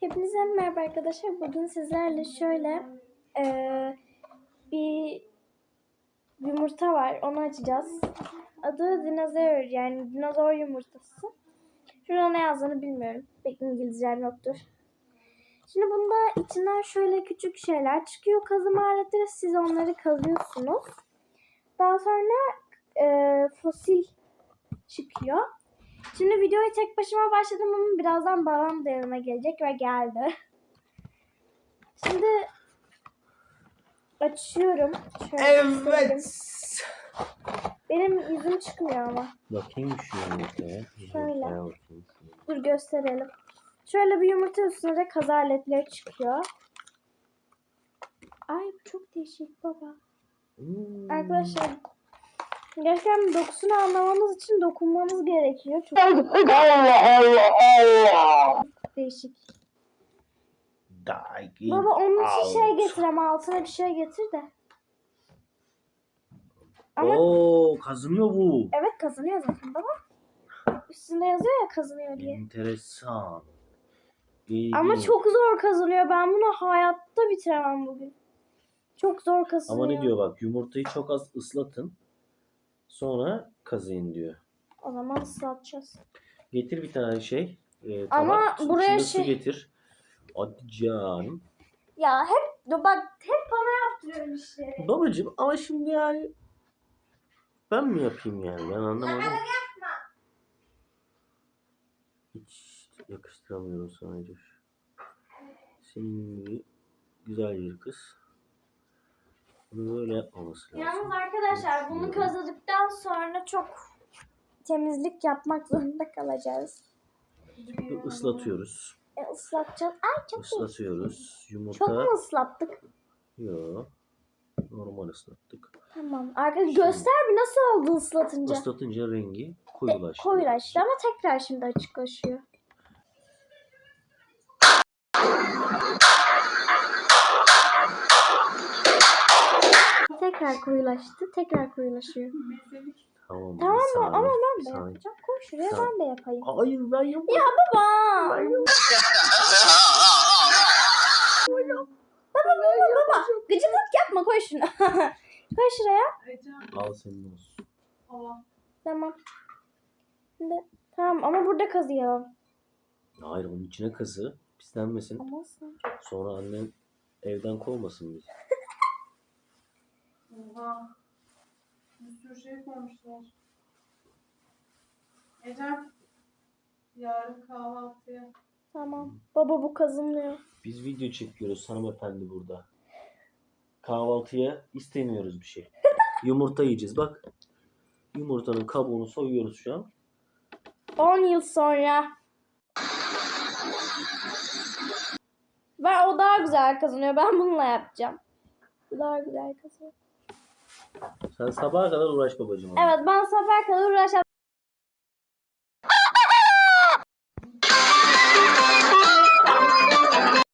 Hepinize merhaba arkadaşlar. Bugün sizlerle şöyle eee, bir yumurta var. Onu açacağız. Adı dinozor yani dinozor yumurtası. Şurada ne yazdığını bilmiyorum. Pek İngilizcem yoktur. Şimdi bunda içinden şöyle küçük şeyler çıkıyor. Kazıma aletleri siz onları kazıyorsunuz. Daha sonra eee, fosil çıkıyor. Şimdi videoyu tek başıma başladım ama birazdan babam da yanıma gelecek ve geldi. Şimdi açıyorum. Şöyle göstereyim. Benim yüzüm çıkmıyor ama. Bakayım şu yumurtaya. Şöyle. Dur gösterelim. Şöyle bir yumurta üstüne de kaz aletleri çıkıyor. Ay çok değişik baba. Hmm. Arkadaşlar gerçekten dokusunu anlamamız için dokunmamız gerekiyor. Çok değişik. Diving Baba onun için şey out. getir ama altına bir şey getir de. Ama Oo kazınıyor bu. evet kazanıyor zaten baba. Üstünde yazıyor ya kazanıyor diye. Enteresan. Ama İlginç. çok zor kazanıyor. Ben bunu hayatta bitiremem bugün. Çok zor kazanıyor. Ama ne diyor bak yumurtayı çok az ıslatın. Sonra kazıyın diyor. O zaman ıslatacağız. Getir bir tane şey. e, Ama tabak, su- buraya içine su şey- getir. Hadi canım. Ya hep bak hep bana yaptırıyorum işleri. Babacım ama şimdi yani ben mi yapayım yani ben anlamadım. Hiç yakıştıramıyorum sana Coş. Senin gibi güzel bir kız. Bunu böyle yapmaması lazım. Yalnız arkadaşlar bunu kazıdıktan sonra çok temizlik yapmak zorunda kalacağız. Bir ıslatıyoruz. E, ıslatacağız. Ay çok iyi. Islatıyoruz. Yumurta. Çok mu ıslattık? Yok. Normal ıslattık. Tamam. Arkadaşlar göster bir nasıl oldu ıslatınca. Islatınca rengi De- koyulaştı. koyulaştı ama tekrar şimdi açıklaşıyor. Tekrar koyulaştı, tekrar koyulaşıyor. Tamam. Tamam mı? Ama ben de yapacağım. Koy şuraya Tamam. ben de yapayım. Hayır ben yapmadım. Ya baba! baba baba baba. Gıcıklık yapma koy şunu. koy şuraya. Al senin olsun. Tamam. Şimdi, tamam ama burada kazıyalım. Hayır onun içine kazı. Pislenmesin. Ama sen- Sonra annen evden kovmasın bizi. Oha. Bir sürü şey koymuşlar. Ecem. Yarın kahvaltıya. Tamam. Baba bu kazınıyor. Biz video çekiyoruz hanımefendi burada. Kahvaltıya istemiyoruz bir şey. Yumurta yiyeceğiz bak. Yumurtanın kabuğunu soyuyoruz şu an. 10 yıl sonra. Ve o daha güzel kazanıyor. Ben bununla yapacağım. Bu daha güzel kazanıyor. Sen sabaha kadar uğraş babacığım. onunla. Evet ben sabah kadar uğraşacağım.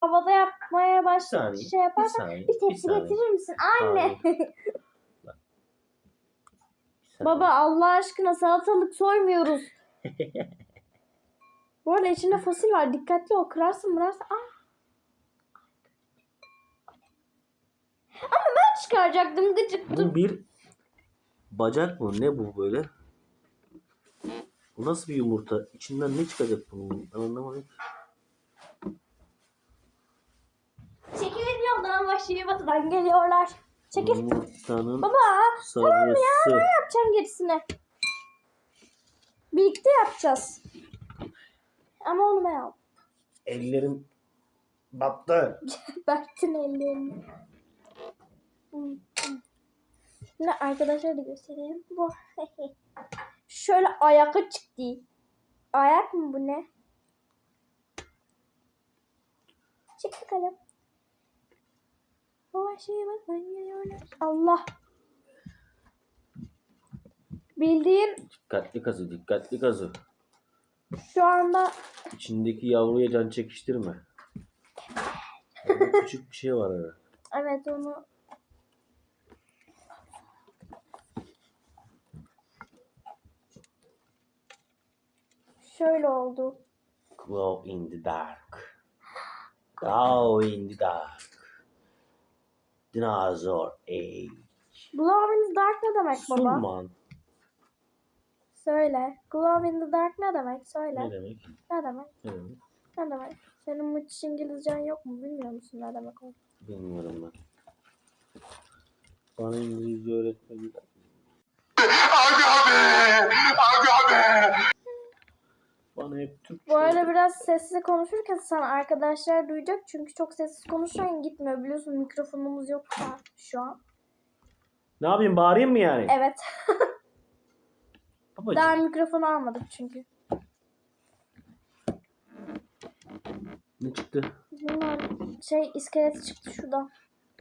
Havada yapmaya Bir başla saniye. şey bir yaparsan saniye. bir tepsi saniye. getirir misin? Anne. Bir. Baba Allah aşkına salatalık soymuyoruz. Bu arada içinde fosil var. Dikkatli ol. Kırarsın mırarsın. Ah. Ama ben çıkaracaktım gıcık. Dur. Bu bir bacak mı? Ne bu böyle? Bu nasıl bir yumurta? İçinden ne çıkacak bunun? Ben anlamadım. Çekilin yoldan vahşi batıdan geliyorlar. Çekil. Yumurtanın Baba sarısı. yapacağım gerisini. Birlikte yapacağız. Ama onu ben al. Ellerim battı. Berk'in ellerini. Şimdi arkadaşlara da göstereyim. Bu. Şöyle ayakı çıktı. Ayak mı bu ne? Çık bakalım. Bu şeye bak ben geliyorlar. Allah. Bildiğin Dikkatli kazı, dikkatli kazı. şu anda İçindeki yavruya can çekiştirme. Küçük bir şey var herhalde. evet onu şöyle oldu. Glow in the dark. Glow in the dark. Dinosaur age. Glow in the dark ne demek baba? Sunman. Söyle. Glow in the dark ne demek? Söyle. Ne demek? Ne demek? Ne demek? Ne demek? Senin müthiş İngilizcen yok mu? Bilmiyor musun ne demek o? Bilmiyorum ben. Bana İngilizce öğretmedi. Aga be! Aga be! Bana hep Türkçe Bu arada biraz sessiz konuşurken sana arkadaşlar duyacak çünkü çok sessiz konuşan gitmiyor. Biliyorsun mikrofonumuz yok şu an. Ne yapayım bağırayım mı yani? Evet. Babacığım. Daha mikrofonu almadık çünkü. Ne çıktı? Bilmiyorum. Şey iskelet çıktı şurada.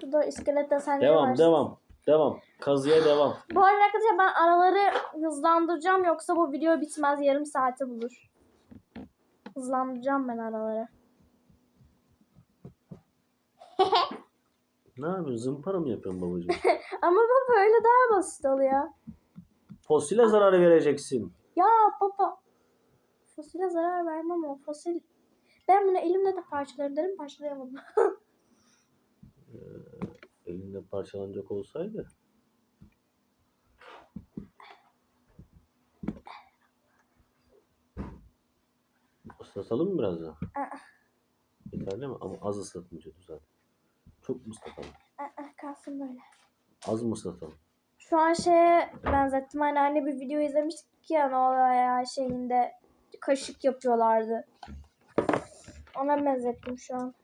Şurada iskelet desenleri Devam var. devam. Devam. Kazıya devam. Bu arada arkadaşlar ben araları hızlandıracağım yoksa bu video bitmez yarım saati bulur. Hızlandıracağım ben araları. Ne yapıyorsun? Zımpara mı yapıyorsun babacığım? Ama bu böyle daha basit oluyor. Fosile zarar vereceksin. Ya baba. Fosile zarar vermem o fosil. Ben bunu elimle de parçalarım dedim parçalayamadım. Elinde parçalanacak olsaydı. Islatalım mı biraz daha? Yeterli mi? Ama az ıslatınca zaten. Çok mu ıslatalım? Aa, Kalsın böyle. Az mı ıslatalım? Şu an şeye benzettim. Hani anne bir video izlemiştik ya ne oluyor şeyinde kaşık yapıyorlardı. Ona benzettim şu an.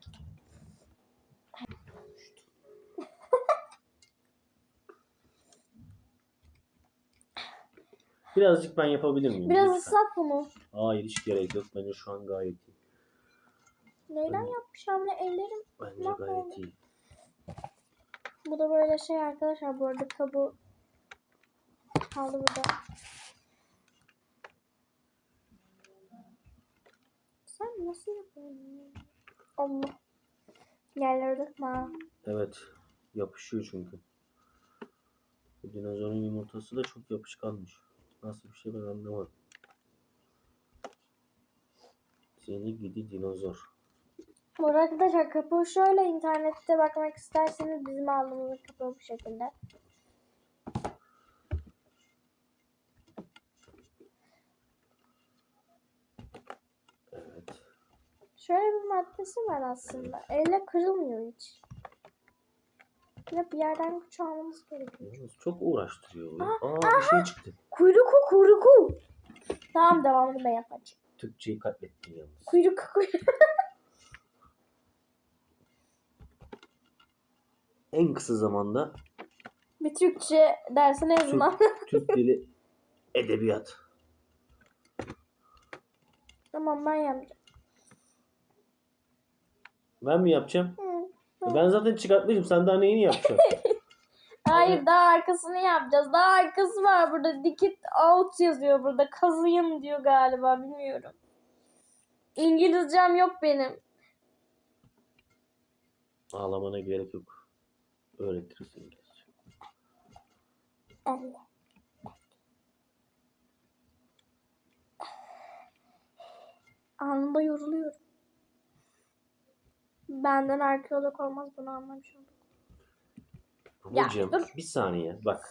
Birazcık ben yapabilir miyim? Biraz Lütfen. ıslat bunu. Hayır hiç gerek yok. Bence şu an gayet iyi. Neyden yapmış hamle ellerim? Bence Bak gayet oldu. iyi. Bu da böyle şey arkadaşlar bu arada kabuğu kaldı burada. Sen nasıl yapıyorsun? Allah. Yerlere dökme. Evet. Yapışıyor çünkü. Bu dinozorun yumurtası da çok yapışkanmış. Nasıl bir şey ben anlamadım. Seni gidi dinozor. Bu arada arkadaşlar kapağı şöyle internette bakmak isterseniz bizim aldığımız kapağı bu şekilde. Evet. Şöyle bir maddesi var aslında. Elle kırılmıyor hiç. Ya bir yerden güç almamız gerekiyor. Çok uğraştırıyor. bu. Aa bir şey çıktı. Kuyruku kuyruku. Tamam devamını ben yapacağım. Türkçeyi katlettin yalnız. Kuyruk kuyruk. En kısa zamanda Bir Türkçe dersine Türk, yazma. Türk dili edebiyat. tamam ben yapacağım. Ben mi yapacağım? Hı. Ben zaten çıkartmışım. Sen daha neyini yapacaksın? Hayır daha arkasını yapacağız. Daha arkası var burada. Dikit out yazıyor burada. Kazıyım diyor galiba bilmiyorum. İngilizcem yok benim. Ağlamana gerek yok. Öğretiriz İngilizce. Elle. Anında yoruluyorum. Benden arkeolog olmaz bunu anlamış oldum. Ya, Babacığım dur. bir saniye bak.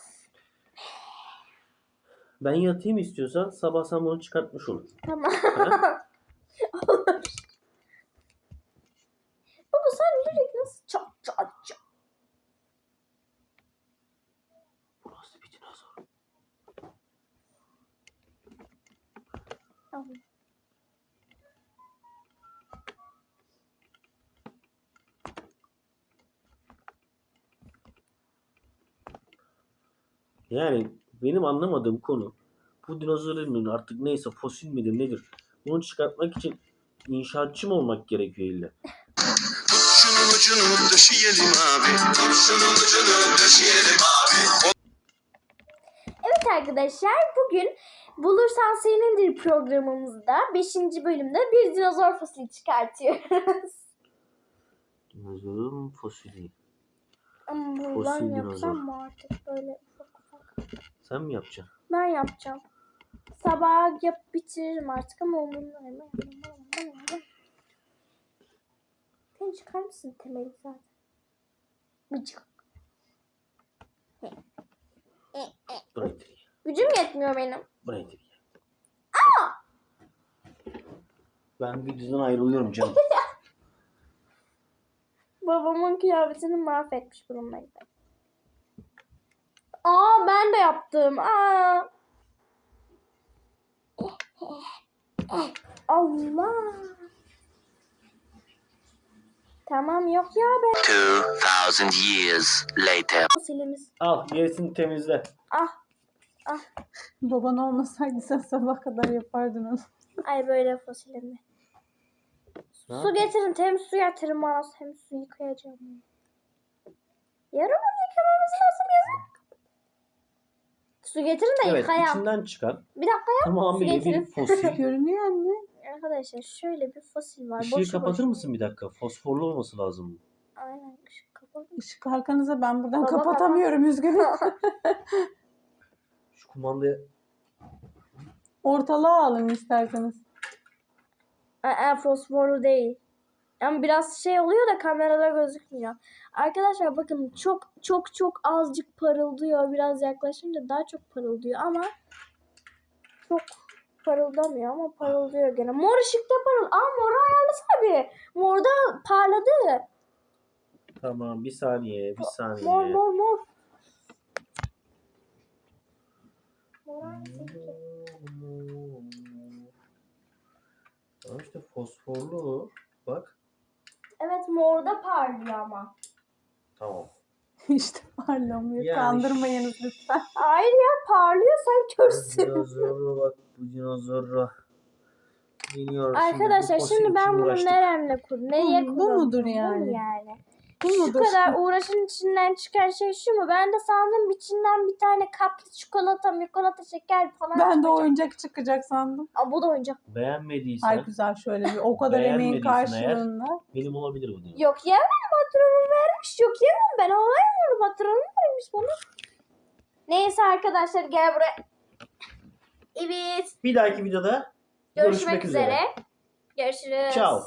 Ben yatayım istiyorsan sabah sen bunu çıkartmış olur. Tamam. Ha? Olur. Baba sen yürek nasıl çok çok çok. Burası bir dinozor. Tamam. Yani benim anlamadığım konu bu dinozorun artık neyse fosil midir nedir? Bunu çıkartmak için inşaatçı mı olmak gerekiyor illa? Şunun ucunu döşeyelim abi. Şunun ucunu döşeyelim abi. Evet arkadaşlar bugün Bulursan Senindir programımızda 5. bölümde bir dinozor fosili çıkartıyoruz. Dinozorun fosili. Ama Fosil buradan dinozor. yapsam mı artık böyle. Sen mi yapacaksın? Ben yapacağım. Sabah yap bitiririm artık ama umurumda değil. beni çıkar mısın temeli zaten? İtir. Gücüm yetmiyor benim. Burayı itir. Ben videodan ayrılıyorum canım. Babamın kıyafetini mahvetmiş bulunmaktayım. Aa ben de yaptım. Aa. Allah. Tamam yok ya ben. 2000 years later. Fosilimiz. Al gerisini temizle. Ah. Baban olmasaydı sen sabah kadar yapardın onu. Ay böyle fosilimi. Su getirin. Temiz su getirin bana. Temiz su yıkayacağım. Yarın onu yıkamamız lazım yazın. Su getirin de Evet yıkayam. içinden çıkan Bir dakika ya. tamamıyla getirin. bir fosil. Görünüyor anne. Arkadaşlar şöyle bir fosil var. Işığı Boşu kapatır boşuna. mısın bir dakika? Fosforlu olması lazım. Aynen ışık kapalı. Işık arkanıza ben buradan Baba, kapatamıyorum üzgünüm. Şu kumandayı Ortalığa alın isterseniz. Aa, fosforlu değil. Ama biraz şey oluyor da kamerada gözükmüyor. Arkadaşlar bakın çok çok çok azıcık parıldıyor. Biraz yaklaşınca daha çok parıldıyor ama çok parıldamıyor ama parıldıyor gene. Mor ışıkta parıl. Aa moru ayarlasana bir. Morda parladı. Tamam bir saniye bir saniye. Mor mor mor. Hangisi? Tamam işte fosforlu. Morda parlıyor ama. Tamam. işte parlamıyor. Yani- Kandırmayınız lütfen. Hayır ya parlıyor sen körsün. Dinozorlu bak bu dinozorlu. Arkadaşlar şimdi ben bunu neremle kur, nereye Bu- mudur yani? yani? Bu Şu mudur? kadar uğraşın içinden çıkan şey şu mu? Ben de sandım içinden bir tane kaplı çikolata, mikolata, şeker falan Ben de çıkacak. oyuncak çıkacak sandım. Aa, bu da oyuncak. Beğenmediysen Ay güzel şöyle bir o kadar emeğin Beğenmediysen eğer- karşılığında. benim olabilir bu dinozor. Yok yemem patronum vermiş. Yok yemem ben alayım onu patronum vermiş bana. Neyse arkadaşlar gel buraya. Evet. Bir dahaki videoda Görüşmek, üzere. Görüşürüz. Ciao.